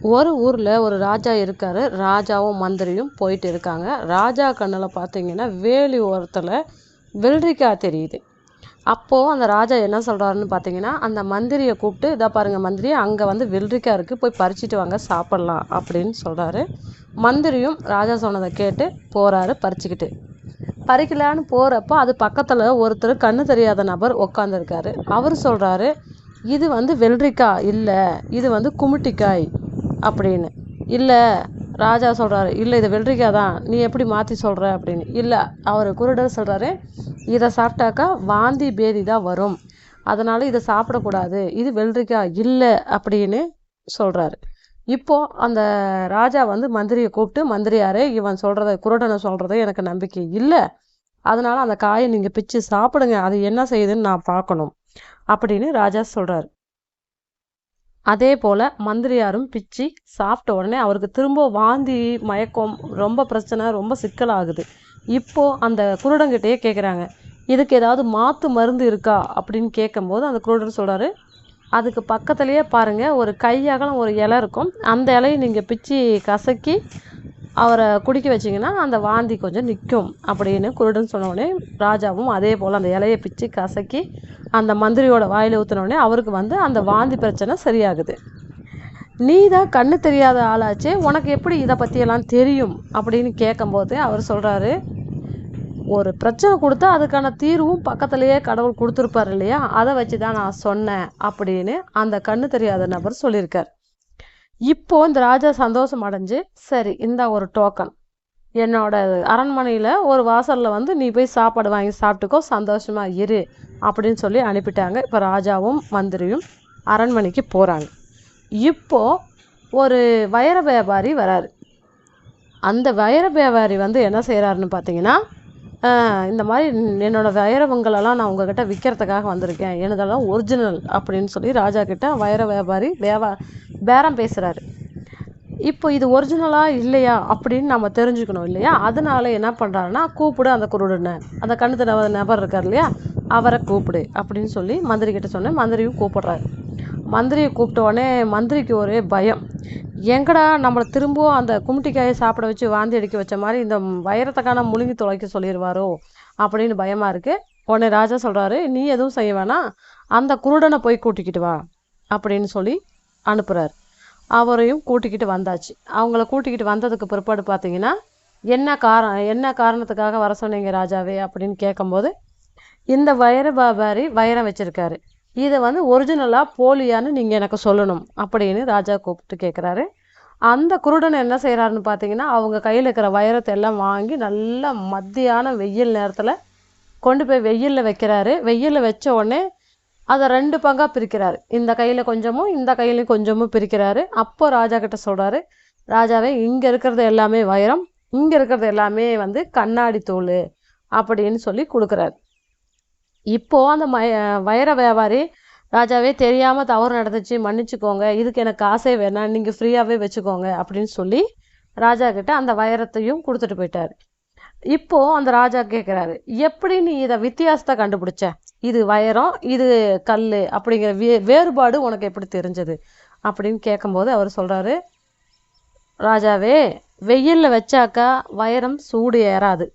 ஒரு ஊரில் ஒரு ராஜா இருக்கார். ராஜாவும் மந்திரியும் போயிட்டு இருக்காங்க. ராஜா கண்ணில் பார்த்தீங்கன்னா வேலி ஓரத்தில் வெள்ளரிக்காய் தெரியுது. அப்போது அந்த ராஜா என்ன சொல்கிறாருன்னு பார்த்தீங்கன்னா அந்த மந்திரியை கூப்பிட்டு இதை பாருங்கள் மந்திரி அங்கே வந்து வெள்ளரிக்காய் இருக்குது போய் பறிச்சிட்டு வாங்க சாப்பிட்லாம் அப்படின்னு சொல்கிறாரு மந்திரியும் ராஜா சொன்னதை கேட்டு போகிறாரு பறிச்சுக்கிட்டு. பறிக்கலான்னு போகிறப்போ அது பக்கத்தில் ஒருத்தர் கண்ணு தெரியாத நபர் உக்காந்துருக்காரு. அவர் சொல்கிறாரு இது வந்து வெள்ளரிக்காய் இல்லை இது வந்து குமிட்டிக்காய். அப்படின்னு. இல்லை ராஜா சொல்கிறாரு இல்லை இது வெள்ளரிக்காய் தான் நீ எப்படி மாற்றி சொல்கிற அப்படின்னு. இல்லை அவர் குருடர் சொல்கிறாரு இதை சாப்பிட்டாக்கா வாந்தி பேதி தான் வரும். அதனால் இதை சாப்பிடக்கூடாது இது வெள்ளரிக்காய் இல்லை அப்படின்னு சொல்கிறாரு இப்போது அந்த ராஜா வந்து மந்திரியை கூப்பிட்டு மந்திரியாரே இவன் சொல்கிறத குருடனை சொல்கிறத எனக்கு நம்பிக்கை இல்லை. அதனால் அந்த காயை நீங்கள் பிச்சு சாப்பிடுங்க அது என்ன செய்யுதுன்னு நான் பார்க்கணும் அப்படின்னு ராஜா சொல்கிறார் அதே போல் மந்திரியாரும் பிச்சு சாப்பிட்ட உடனே அவருக்கு திரும்ப வாந்தி மயக்கம் ரொம்ப பிரச்சனை ரொம்ப சிக்கலாகுது. இப்போது அந்த குருடங்கிட்டேயே கேட்குறாங்க இதுக்கு ஏதாவது மாற்று மருந்து இருக்கா? அப்படின்னு கேட்கும்போது அந்த குருடன் சொல்கிறாரு அதுக்கு பக்கத்துலேயே பாருங்கள் ஒரு கையகலம் ஒரு இலை இருக்கும். அந்த இலையை நீங்கள் பிச்சு கசக்கி அவரை குடிக்க வச்சிங்கன்னா அந்த வாந்தி கொஞ்சம் நிற்கும் அப்படின்னு குருடன் சொன்னோடனே ராஜாவும் அதே போல் அந்த இலையை பிச்சு கசக்கி அந்த மந்திரியோட வாயில் ஊற்றினோடனே அவருக்கு வந்து அந்த வாந்தி பிரச்சனை சரியாகுது. நீ தான் கண்ணு தெரியாத ஆளாச்சே உனக்கு எப்படி இதை பற்றியெல்லாம் தெரியும் அப்படின்னு கேட்கும்போது அவர் சொல்கிறாரு ஒரு பிரச்சனை கொடுத்தா அதுக்கான தீர்வும் பக்கத்துலேயே கடவுள் கொடுத்துருப்பார் இல்லையா? அதை வச்சு தான் நான் சொன்னேன் அப்படின்னு அந்த கண்ணு தெரியாத நபர் சொல்லியிருக்கார். இப்போ இந்த ராஜா சந்தோஷம் அடைஞ்சு சரி இந்த ஒரு டோக்கன் என்னோட அரண்மனையில் ஒரு வாசலில் வந்து நீ போய் சாப்பாடு வாங்கி சாப்பிட்டுக்கோ சந்தோஷமாக இரு அப்படின்னு சொல்லி அனுப்பிட்டாங்க. இப்போ ராஜாவும் மந்திரியும் அரண்மனைக்கு போகிறாங்க இப்போது ஒரு வைர வியாபாரி வராரு. அந்த வைர வியாபாரி வந்து என்ன செய்கிறாருன்னு பார்த்தீங்கன்னா இந்த மாதிரி என்னோட வைரவங்களெல்லாம் நான் உங்ககிட்ட விற்கிறதுக்காக வந்திருக்கேன். எனதெல்லாம் ஒரிஜினல் அப்படின்னு சொல்லி ராஜா கிட்ட வைர வியாபாரி வியாபா பேரம் பேசுகிறாரு இப்போ இது ஒரிஜினலாக இல்லையா அப்படின்னு நம்ம தெரிஞ்சுக்கணும் இல்லையா? அதனால என்ன பண்ணுறாருன்னா கூப்பிடு அந்த குருடனை. அந்த கண்ணு நபர் இருக்கார் இல்லையா? அவரை கூப்பிடு அப்படின்னு சொல்லி மந்திரி கிட்ட சொன்னேன் மந்திரியும் கூப்பிடுறாரு. மந்திரியை கூப்பிட்ட உடனே மந்திரிக்கு ஒரே பயம். எங்கடா நம்மளை திரும்பவும் அந்த கும்மிட்டிக்காயை சாப்பிட வச்சு வாந்தி அடிக்க வச்ச மாதிரி இந்த வைரத்தக்கான முழுங்கி தொலைக்க சொல்லிடுவாரோ அப்படின்னு பயமாக இருக்குது உடனே ராஜா சொல்கிறாரு நீ எதுவும் செய்ய வேணாம். அந்த குருடனை போய் கூட்டிக்கிட்டு வா அப்படின்னு சொல்லி அனுப்புகிறார் அவரையும் கூட்டிக்கிட்டு வந்தாச்சு. அவங்கள கூட்டிக்கிட்டு வந்ததுக்கு பிற்பாடு பார்த்தீங்கன்னா என்ன காரணம் என்ன காரணத்துக்காக வர சொன்னீங்க ராஜாவே? அப்படின்னு கேட்கும்போது இந்த வைர வியாபாரி வைரம் வச்சுருக்காரு. இதை வந்து ஒரிஜினலாக போலியான்னு நீங்கள் எனக்கு சொல்லணும் அப்படின்னு ராஜா கூப்பிட்டு கேட்குறாரு அந்த குருடன் என்ன செய்கிறாருன்னு பார்த்தீங்கன்னா அவங்க கையில் இருக்கிற வைரத்தை எல்லாம் வாங்கி நல்லா மத்தியான வெயில் நேரத்தில் கொண்டு போய் வெயிலில் வைக்கிறாரு. வெயிலில் வச்ச உடனே அதை ரெண்டு பங்காக பிரிக்கிறாரு. இந்த கையில் கொஞ்சமும் இந்த கையிலையும் கொஞ்சமும் பிரிக்கிறாரு. அப்போ ராஜா கிட்ட சொல்கிறாரு ராஜாவே இங்கே இருக்கிறது எல்லாமே வைரம் இங்கே இருக்கிறது எல்லாமே வந்து கண்ணாடி தூள் அப்படின்னு சொல்லி கொடுக்குறாரு. இப்போது அந்த மய வைர வியாபாரி ராஜாவே தெரியாமல் தவறு நடந்துச்சு மன்னிச்சுக்கோங்க இதுக்கு எனக்கு காசே வேணாம் நீங்கள் ஃப்ரீயாகவே வச்சுக்கோங்க அப்படின்னு சொல்லி ராஜா கிட்ட அந்த வைரத்தையும் கொடுத்துட்டு போயிட்டார். இப்போது அந்த ராஜா கேட்குறாரு எப்படி நீ இதை வித்தியாசத்தை கண்டுபிடிச்ச? இது வைரம் இது கல் அப்படிங்கிற வே வேறுபாடு உனக்கு எப்படி தெரிஞ்சது? அப்படின்னு கேட்கும்போது அவர் சொல்கிறாரு ராஜாவே வெயிலில் வச்சாக்கா வைரம் சூடு ஏறாது.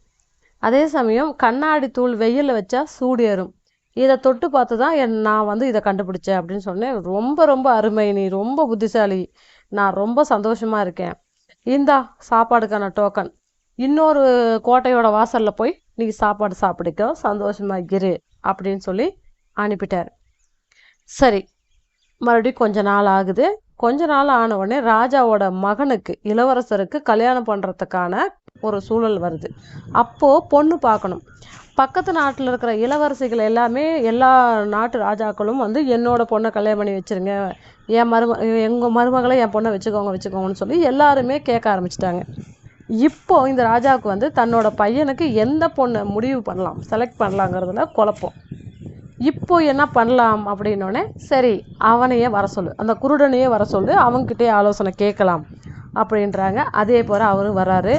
அதே சமயம் கண்ணாடி தூள் வெயிலில் வச்சா சூடு ஏறும். இதை தொட்டு பார்த்து தான் என் நான் வந்து இதை கண்டுபிடிச்சேன் அப்படின்னு சொன்னேன். ரொம்ப ரொம்ப அருமை. நீ ரொம்ப புத்திசாலி. நான் ரொம்ப சந்தோஷமாக இருக்கேன். இந்தா சாப்பாடுக்கான டோக்கன் இன்னொரு கோட்டையோட வாசலில் போய் நீ சாப்பாடு சாப்பிடுக்க. சந்தோஷமாக இரு அப்படின்னு சொல்லி அனுப்பிட்டார். சரி மறுபடியும் கொஞ்ச நாள் ஆகுது. கொஞ்ச நாள் ஆன உடனே ராஜாவோட மகனுக்கு இளவரசருக்கு கல்யாணம் பண்ணுறதுக்கான ஒரு சூழல் வருது. அப்போது பொண்ணு பார்க்கணும். பக்கத்து நாட்டில் இருக்கிற இளவரசிகள் எல்லாமே எல்லா நாட்டு ராஜாக்களும் வந்து என்னோட பொண்ணை கல்யாணம் பண்ணி வச்சிருங்க. என் மரும எங்கள் மருமகளை என் பொண்ணை வச்சுக்கோங்க வச்சுக்கோங்கன்னு சொல்லி எல்லாருமே கேட்க ஆரம்பிச்சிட்டாங்க. இப்போ இந்த ராஜாவுக்கு வந்து தன்னோட பையனுக்கு எந்த பொண்ணை முடிவு பண்ணலாம்? செலக்ட் பண்ணலாங்கிறதுல குழப்பம். இப்போ என்ன பண்ணலாம் அப்படின்னோடனே சரி அவனையே வர சொல்லு. அந்த குருடனையே வர சொல்லு. அவன்கிட்டயே ஆலோசனை கேட்கலாம். அப்படின்றாங்க. அதே போல் அவரும் வராரு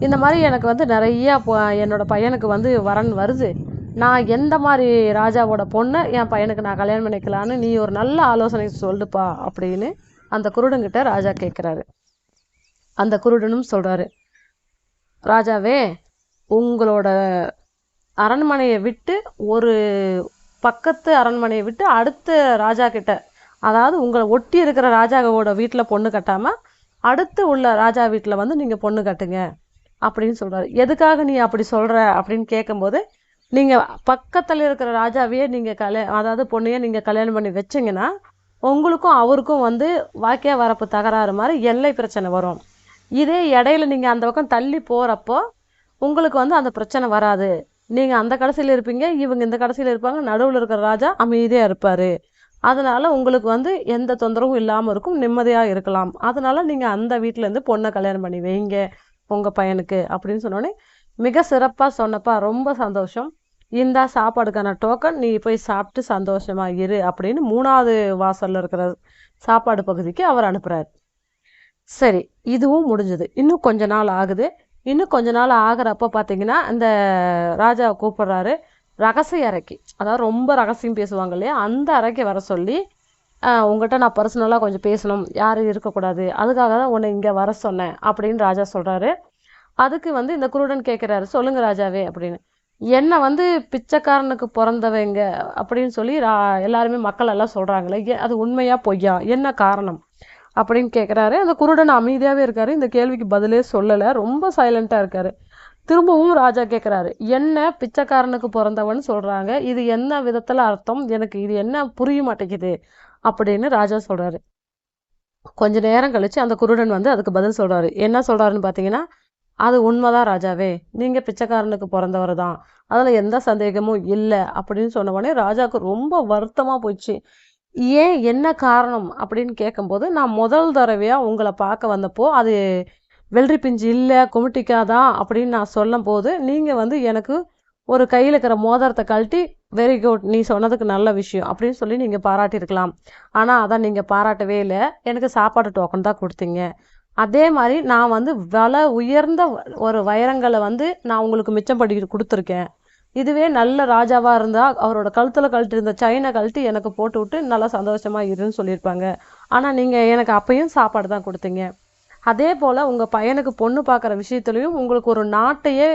இந்த மாதிரி எனக்கு வந்து நிறையா பொ- என்னோட பையனுக்கு வந்து வரன் வருது. நான் எந்த மாதிரி ராஜாவோட பொண்ணை என் பையனுக்கு நான் கல்யாணம் பண்ணிக்கலான்னு நீ ஒரு நல்ல ஆலோசனை சொல்லுப்பா அப்படின்னு அந்த குருடன்கிட்ட ராஜா கேட்குறாரு அந்த குருடனும் சொல்கிறாரு ராஜாவே உங்களோட அரண்மனையை விட்டு ஒரு பக்கத்து அரண்மனையை விட்டு அடுத்த ராஜா கிட்ட அதாவது உங்களை ஒட்டி இருக்கிற ராஜாவோட வீட்டில் பொண்ணு கட்டாமல் அடுத்து உள்ள ராஜா வீட்டில் வந்து நீங்கள் பொண்ணு கட்டுங்க. அப்படின்னு சொல்கிறாரு எதுக்காக நீ அப்படி சொல்கிற அப்படின்னு கேட்கும்போது நீங்கள் பக்கத்தில் இருக்கிற ராஜாவையே நீங்கள் கல்யா அதாவது பொண்ணையே நீங்கள் கல்யாணம் பண்ணி வச்சிங்கன்னா உங்களுக்கும் அவருக்கும் வந்து வாக்கிய வரப்பு தகராறு மாதிரி எல்லை பிரச்சனை வரும். இதே இடையில நீங்கள் அந்த பக்கம் தள்ளி போகிறப்போ உங்களுக்கு வந்து அந்த பிரச்சனை வராது. நீங்கள் அந்த கடைசியில் இருப்பீங்க இவங்க இந்த கடைசியில் இருப்பாங்க நடுவில் இருக்கிற ராஜா அமைதியாக இருப்பார். அதனால் உங்களுக்கு வந்து எந்த தொந்தரவும் இல்லாமல் இருக்கும் நிம்மதியாக இருக்கலாம். அதனால் நீங்கள் அந்த வீட்டிலேருந்து பொண்ணை கல்யாணம் பண்ணி வைங்க. உங்கள் பையனுக்கு அப்படின்னு சொன்னோடனே மிக சிறப்பாக சொன்னப்பா ரொம்ப சந்தோஷம். இந்தா சாப்பாடுக்கான டோக்கன் நீ போய் சாப்பிட்டு சந்தோஷமாக இரு அப்படின்னு மூணாவது வாசலில் இருக்கிற சாப்பாடு பகுதிக்கு அவர் அனுப்புகிறார் சரி இதுவும் முடிஞ்சது. இன்னும் கொஞ்ச நாள் ஆகுது. இன்னும் கொஞ்ச நாள் ஆகிறப்ப பார்த்தீங்கன்னா இந்த ராஜா கூப்பிட்றாரு ரகசிய அறைக்கு. அதாவது ரொம்ப ரகசியம் பேசுவாங்க இல்லையா? அந்த அறைக்கு வர சொல்லி உங்கள்கிட்ட உங்ககிட்ட நான் பர்சனலாக கொஞ்சம் பேசணும். யாரும் இருக்கக்கூடாது. அதுக்காக தான் உன்னை இங்கே வர சொன்னேன் அப்படின்னு ராஜா சொல்கிறாரு அதுக்கு வந்து இந்த குருடன் கேட்குறாரு சொல்லுங்க ராஜாவே அப்படின்னு. என்னை வந்து பிச்சைக்காரனுக்கு பிறந்தவங்க அப்படின்னு சொல்லி ரா- எல்லாருமே மக்கள் எல்லாம் சொல்கிறாங்களே அது உண்மையாக பொய்யா? என்ன காரணம்? அப்படின்னு கேட்குறாரு அந்த குருடன் அமைதியாகவே இருக்காரு. இந்த கேள்விக்கு பதிலே சொல்லலை. ரொம்ப சைலண்ட்டாக இருக்காரு. திரும்பவும் ராஜா கேட்குறாரு என்ன பிச்சைக்காரனுக்கு பிறந்தவன் சொல்கிறாங்க இது என்ன விதத்தில் அர்த்தம்? எனக்கு இது என்ன புரிய மாட்டேங்குது? அப்படின்னு ராஜா சொல்கிறாரு கொஞ்ச நேரம் கழிச்சு அந்த குருடன் வந்து அதுக்கு பதில் சொல்கிறாரு என்ன சொல்கிறாருன்னு பார்த்தீங்கன்னா அது உண்மைதான் ராஜாவே. நீங்கள் பிச்சைக்காரனுக்கு பிறந்தவர் தான். அதில் எந்த சந்தேகமும் இல்லை அப்படின்னு சொன்ன உடனே ராஜாவுக்கு ரொம்ப வருத்தமாக போச்சு. ஏன் என்ன காரணம் அப்படின்னு கேட்கும்போது நான் முதல் தடவையாக உங்களை பார்க்க வந்தப்போ அது வெள்ளரி பிஞ்சு இல்லை குமிட்டிக்காதான் அப்படின்னு நான் சொல்லும் போது நீங்கள் வந்து எனக்கு ஒரு கையில் இருக்கிற மோதிரத்தை கழட்டி வெரி குட் நீ சொன்னதுக்கு நல்ல விஷயம். அப்படின்னு சொல்லி நீங்கள் பாராட்டியிருக்கலாம். ஆனால் அதான் நீங்கள் பாராட்டவே இல்லை. எனக்கு சாப்பாடு டோக்கன் தான் கொடுத்தீங்க. அதே மாதிரி நான் வந்து விலை உயர்ந்த ஒரு வைரங்களை வந்து நான் உங்களுக்கு மிச்சம் படி கொடுத்துருக்கேன். இதுவே நல்ல ராஜாவாக இருந்தால் அவரோட கழுத்தில் கழட்டி இருந்த சைனை கழட்டி எனக்கு போட்டு விட்டு நல்லா சந்தோஷமாக இருன்னு சொல்லியிருப்பாங்க. ஆனால் நீங்கள் எனக்கு அப்பையும் சாப்பாடு தான் கொடுத்தீங்க. அதே போல் உங்கள் பையனுக்கு பொண்ணு பார்க்குற விஷயத்துலையும் உங்களுக்கு ஒரு நாட்டையே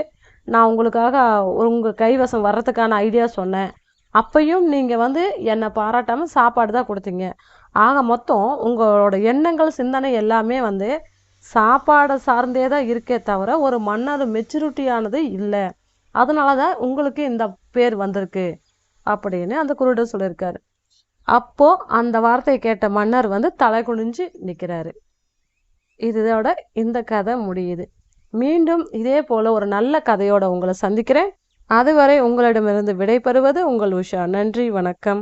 நான் உங்களுக்காக உங்கள் கைவசம் வர்றதுக்கான ஐடியா சொன்னேன். அப்பையும் நீங்கள் வந்து என்னை பாராட்டாமல் சாப்பாடு தான் கொடுத்தீங்க. ஆக மொத்தம் உங்களோட எண்ணங்கள் சிந்தனை எல்லாமே வந்து சாப்பாடை சார்ந்தே தான் இருக்கே தவிர ஒரு மன்னர் மெச்சூரிட்டியானது இல்லை. அதனால தான் உங்களுக்கு இந்த பேர் வந்திருக்கு அப்படின்னு அந்த குருடர் சொல்லியிருக்காரு. அப்போது அந்த வார்த்தையை கேட்ட மன்னர் வந்து தலை குனிஞ்சு நிற்கிறாரு இதோட இந்த கதை முடியுது. மீண்டும் இதே போல ஒரு நல்ல கதையோட உங்களை சந்திக்கிறேன். அதுவரை உங்களிடமிருந்து விடைபெறுவது உங்கள் உஷா. நன்றி வணக்கம்.